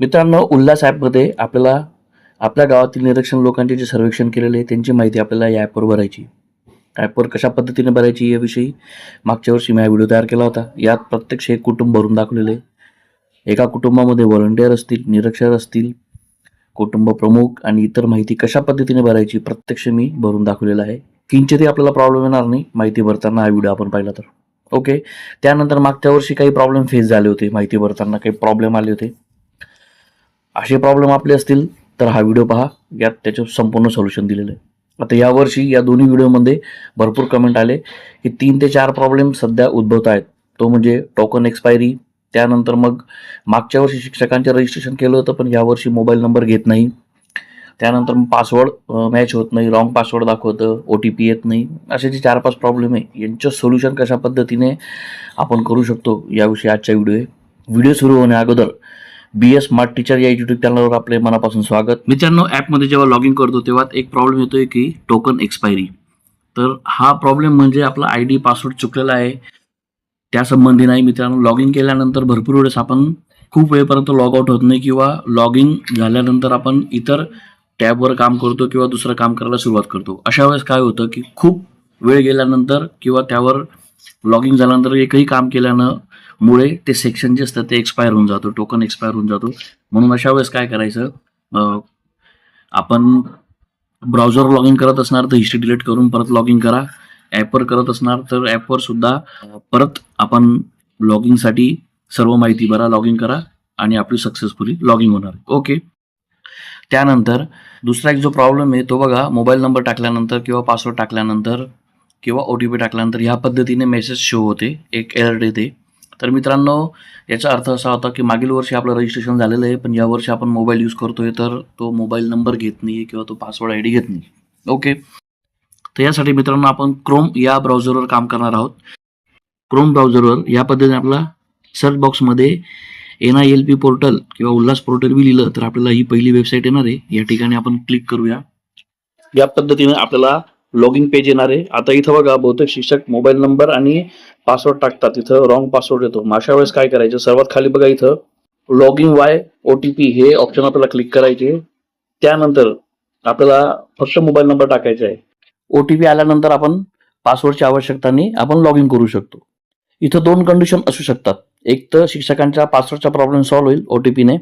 मित्रांनो उल्हास ॲपमध्ये आपल्याला आपल्या गावातील निरीक्षण लोकांचे जे सर्वेक्षण केलेले आहे त्यांची माहिती आपल्याला या ॲपवर भरायची ॲपवर कशा पद्धतीने भरायची याविषयी मागच्या वर्षी मी हा व्हिडिओ तयार केला होता. यात प्रत्यक्ष एक कुटुंब भरून दाखवलेले आहे. एका कुटुंबामध्ये व्हॉलंटियर असतील निरक्षर असतील कुटुंब प्रमुख आणि इतर माहिती कशा पद्धतीने भरायची प्रत्यक्ष मी भरून दाखवलेलं आहे. किंचितही आपल्याला प्रॉब्लेम येणार नाही माहिती भरताना हा व्हिडिओ आपण पाहिला तर. ओके त्यानंतर मागच्या वर्षी काही प्रॉब्लेम फेस झाले होते माहिती भरताना काही प्रॉब्लेम आले होते. असे प्रॉब्लेम आपले असतील तर हा व्हिडिओ पहा. यात त्याचं संपूर्ण सोल्युशन दिलेलं आहे. आता यावर्षी या दोन्ही व्हिडिओमध्ये भरपूर कमेंट आले की तीन ते चार प्रॉब्लेम सध्या उद्भवत आहेत. तो म्हणजे टोकन एक्सपायरी त्यानंतर मग मागच्या वर्षी शिक्षकांचे रजिस्ट्रेशन केलं होतं पण यावर्षी मोबाईल नंबर घेत नाही. त्यानंतर मग पासवर्ड मॅच होत नाही रॉंग पासवर्ड दाखवतं ओ टी पी येत नाही. असे जे चार पाच प्रॉब्लेम आहे यांचं सोल्युशन कशा पद्धतीने आपण करू शकतो याविषयी आजच्या व्हिडिओ आहे. व्हिडिओ सुरू होण्या अगोदर बी एस स्मार्ट टीचर या युट्यूब चॅनलवर आपले मनापासून स्वागत. मित्रांनो ॲपमध्ये जेव्हा लॉग इन करतो तेव्हा एक प्रॉब्लेम येतोय की टोकन एक्सपायरी तर हा प्रॉब्लेम म्हणजे आपला आय डी पासवर्ड चुकलेला आहे. त्या संबंधी नाही मित्रांनो लॉग इन केल्यानंतर भरपूर वेळेस आपण खूप वेळपर्यंत लॉग आउट होत नाही किंवा लॉग इन झाल्यानंतर आपण इतर टॅबवर काम करतो किंवा दुसरं काम करायला सुरुवात करतो. अशा वेळेस काय होतं की खूप वेळ गेल्यानंतर किंवा त्यावर लॉग इन झाल्यानंतर एकही काम केल्यानं मुळे ते सेक्शन जे असतं ते एक्सपायर होऊन जातो टोकन एक्सपायर होऊन जातो. म्हणून अशा वेळेस काय करायचं अं, आपण ब्राउझर लॉग इन करत असणार तर हिस्ट्री डिलीट करून परत लॉग इन करा ॲपवर करत असणार तर ॲपवर सुद्धा परत आपण लॉग इनसाठी सर्व माहिती भरा लॉग इन करा आणि आपली सक्सेसफुली लॉग इन होणार ओके त्यानंतर दुसरा एक जो प्रॉब्लेम आहे तो बघा मोबाईल नंबर टाकल्यानंतर किंवा पासवर्ड टाकल्यानंतर किंवा ओ टी पी टाकल्यानंतर ह्या पद्धतीने मेसेज शो होते एक अलर्ट येते. तर मित्रांनो याचा अर्थ असा होता की मागील वर्षी आपलं रजिस्ट्रेशन झालेलं आहे पण या वर्षी आपण मोबाईल यूज करतोय तर तो मोबाईल नंबर घेत नाही किंवा तो पासवर्ड आय डी घेत नाही ओके तर यासाठी मित्रांनो आपण क्रोम या ब्राउझरवर काम करणार आहोत. क्रोम ब्राउझरवर या पद्धतीने आपला सर्च बॉक्समध्ये N I L P portal किंवा उल्हास पोर्टल बी लिहिलं तर आपल्याला ही पहिली वेबसाईट येणार आहे. या ठिकाणी आपण क्लिक करूया. या पद्धतीने आपल्याला लॉग इन पेज येणार आहे. आता इथं बघा बहुतेक शिक्षक मोबाईल नंबर आणि पासवर्ड टाकतात. इथं रॉंग पासवर्ड येतो. मग अशा वेळेस काय करायचं? सर्वात खाली बघा इथं log in via O T P हे ऑप्शन आपल्याला क्लिक करायचे. त्यानंतर आपल्याला फक्त मोबाईल नंबर टाकायचा आहे. ओ टी पी आल्यानंतर आपण पासवर्डची आवश्यकता नाही आपण लॉग इन करू शकतो. इथं दोन कंडिशन असू शकतात. एक तर शिक्षकांच्या पासवर्डचा प्रॉब्लेम सॉल्व्ह होईल ओ टी पीने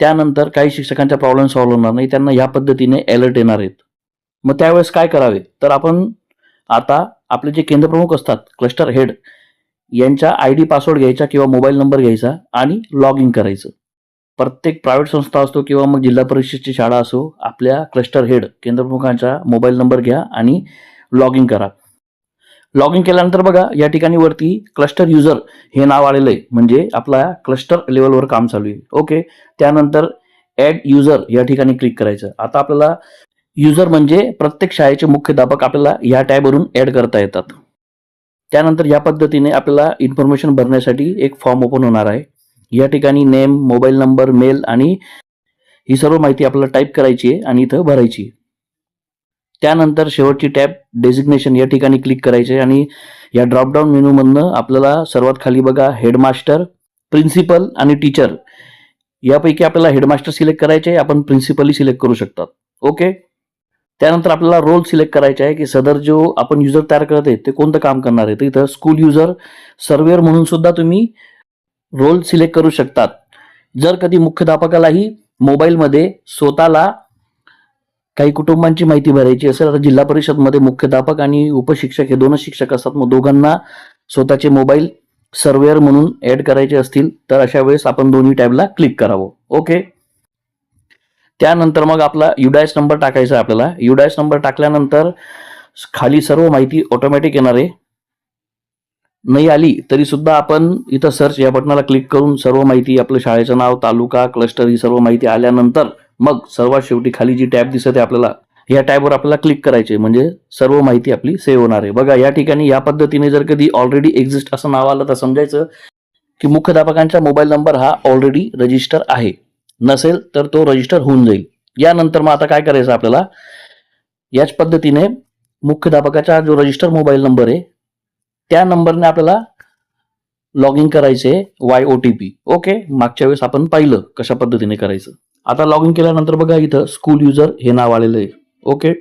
त्यानंतर काही शिक्षकांचा प्रॉब्लेम सॉल्व्ह होणार नाही. त्यांना या पद्धतीने अलर्ट येणार आहेत. मग त्यावेळेस काय करावे? तर आपण आता आपले जे केंद्रप्रमुख असतात क्लस्टर हेड यांच्या आय डी पासवर्ड घ्यायचा किंवा मोबाईल नंबर घ्यायचा आणि लॉग इन करायचं. प्रत्येक प्रायव्हेट संस्था असतो किंवा मग जिल्हा परिषदची शाळा असो आपल्या क्लस्टर हेड केंद्रप्रमुखांचा मोबाईल नंबर घ्या आणि लॉग इन करा. लॉग इन केल्यानंतर बघा या ठिकाणी वरती क्लस्टर युजर हे नाव आलेलं आहे. म्हणजे आपला क्लस्टर लेवलवर काम चालू आहे. ओके? त्यानंतर ॲड युजर या ठिकाणी क्लिक करायचं. आता आपल्याला युजर म्हणजे प्रत्येक शाळेचे मुख्याध्यापक आपल्याला या टॅबवरून ॲड करता येतात. त्यानंतर या पद्धतीने आपल्याला इन्फॉर्मेशन भरण्यासाठी एक फॉर्म ओपन होणार आहे. या ठिकाणी नेम मोबाईल नंबर मेल आणि ही सर्व माहिती आपल्याला टाईप करायची आहे आणि इथं भरायची आहे. त्यानंतर शेवटची टॅब डेजिग्नेशन या ठिकाणी क्लिक करायचे आणि या ड्रॉपडाऊन मेनूमधनं आपल्याला सर्वात खाली बघा हेडमास्टर प्रिन्सिपल आणि टीचर यापैकी आपल्याला हेडमास्टर सिलेक्ट करायचे आपण प्रिन्सिपलही सिलेक्ट करू शकतात. ओके त्यानंतर आपल्याला रोल सिलेक्ट करायचा आहे की सदर जो आपण युजर तयार करत आहे ते कोणतं काम करणार आहे? तर इथं स्कूल युजर सर्वेअर म्हणून सुद्धा तुम्ही रोल सिलेक्ट करू शकतात. जर कधी मुख्याध्यापकालाही मोबाईलमध्ये स्वतःला काही कुटुंबांची माहिती भरायची असेल आता जिल्हा परिषदमध्ये मुख्याध्यापक आणि उपशिक्षक हे दोनच शिक्षक असतात मग दोघांना स्वतःचे मोबाईल सर्वेअर म्हणून ऍड करायचे असतील तर अशा वेळेस आपण दोन्ही टॅबला क्लिक करावं. ओके त्यानंतर मग आपला युडायस नंबर टाकायचा आहे आपल्याला. युडायस नंबर टाकल्यानंतर खाली सर्व माहिती ऑटोमॅटिक येणार आहे. नाही आली तरी सुद्धा आपण इथं सर्च या बटनाला क्लिक करून सर्व माहिती आपलं शाळेचं नाव तालुका क्लस्टर ही सर्व माहिती आल्यानंतर मग सर्वात शेवटी खाली जी टॅब दिसत आहे आपल्याला या टॅबवर आपल्याला क्लिक करायचे म्हणजे सर्व माहिती आपली सेव्ह होणार आहे. बघा या ठिकाणी या पद्धतीने जर कधी ऑलरेडी एक्झिस्ट असं नाव आलं तर समजायचं की मुख्याध्यापकांचा मोबाईल नंबर हा ऑलरेडी रजिस्टर आहे. नसेल तर तो रजिस्टर होऊन जाईल. यानंतर मग आता काय करायचं आपल्याला? याच पद्धतीने मुख्याध्यापकाचा जो रजिस्टर मोबाईल नंबर आहे त्या नंबरने आपल्याला लॉग इन करायचे via O T P okay मागच्या वेळेस आपण पाहिलं कशा पद्धतीने करायचं. आता लॉग इन केल्यानंतर बघा इथं स्कूल युजर हे नाव आलेलं आहे. ओके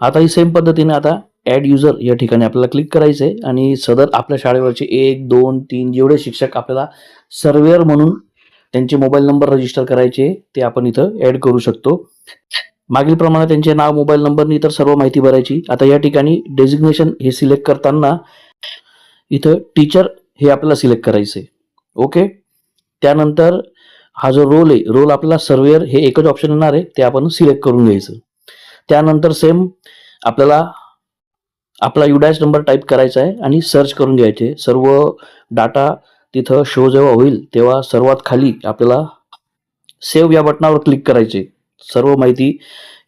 आता ही सेम पद्धतीने आता ॲड युजर या ठिकाणी आपल्याला क्लिक करायचं आहे आणि सदर आपल्या शाळेवरचे एक दोन तीन जेवढे शिक्षक आपल्याला सर्वेअर म्हणून त्यांचे मोबाईल नंबर रजिस्टर करायचे ते आपण इथं ॲड करू शकतो. मागील प्रमाणे त्यांचे नाव मोबाईल नंबर इतर सर्व माहिती भरायची. आता या ठिकाणी डेजिग्नेशन हे सिलेक्ट करताना इथं टीचर हे आपल्याला सिलेक्ट करायचे ओके त्यानंतर हा जो रोल आहे रोल आपला सर्वेअर हे एकच ऑप्शन येणार आहे ते आपण सिलेक्ट करून घ्यायचं. त्यानंतर सेम आपल्याला आपला युडॅश नंबर टाईप करायचा आहे आणि सर्च करून घ्यायचे. सर्व डाटा तिथं शो जेव्हा होईल तेव्हा सर्वात खाली आपल्याला सेव्ह या बटनावर क्लिक करायचे. सर्व माहिती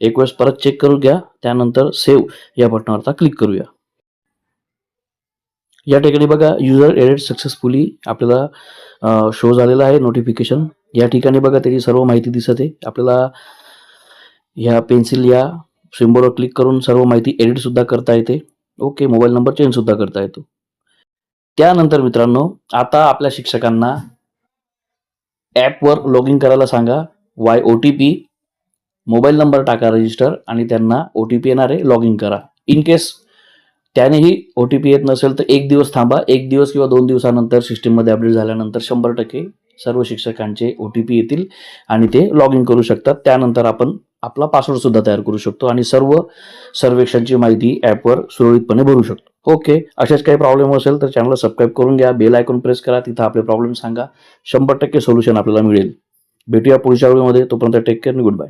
एक वेळेस परत चेक करून घ्या त्यानंतर सेव्ह या बटनावर आता क्लिक करूया. या ठिकाणी बघा युजर एडेड सक्सेसफुली आपल्याला शो झालेला आहे नोटिफिकेशन या ठिकाणी बघा त्याची सर्व माहिती दिसत आहे. आपल्याला ह्या पेन्सिल या सिम्बॉलवर क्लिक करून सर्व माहिती एडिटसुद्धा करता येते. ओके मोबाईल नंबर चेंजसुद्धा करता येतो. त्यानंतर मित्रांनो आता आपल्या शिक्षकांना ॲपवर लॉग इन करायला सांगा. Via O T P mobile number टाका रजिस्टर आणि त्यांना ओ टी पी येणार आहे लॉग इन करा. इन केस त्यानेही ओ टी पी येत नसेल तर एक दिवस थांबा. एक दिवस किंवा दोन दिवसानंतर सिस्टीममध्ये अपडेट झाल्यानंतर शंभर टक्के सर्व शिक्षकांचे ओ टी पी येतील आणि ते लॉग इन करू शकतात. त्यानंतर आपण आपला पासवर्ड सुद्धा तयार करू शकतो आणि सर्व सर्वेक्षणची माहिती ॲपवर सुरळीतपणे भरू शकतो. ओके असेच काही प्रॉब्लेम असेल तर चॅनलला सबस्क्राईब करून घ्या. बेल आयकॉन प्रेस करा. तिथं आपले प्रॉब्लेम सांगा. शंभर टक्के सोल्युशन आपल्याला मिळेल. भेटूया पुढच्या व्हिडिओमध्ये तोपर्यंत टेक केअर गुड बाय